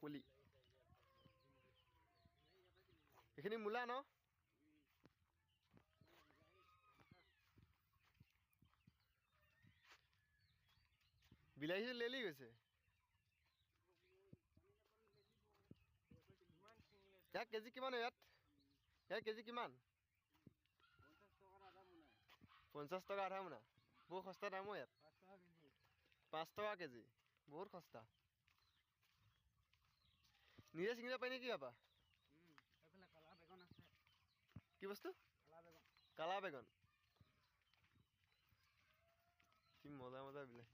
পুলি এইখিনি মূলা ন? বিলাহী লেলি গৈছে। ইয়াত কেজি কিমান ইয়াত? ইয়াত কেজি কিমান? পঞ্চাছ টকা আধা মোনা। বহুত সস্তা দাম ইয়াত। পাঁচ টকা কেজি। বহুত সস্তা। নিজে ছিঙিব পাৰি নেকি বেগন আছে। কি বস্তু? কালা বেগন। কি মজা মজা বিলাহী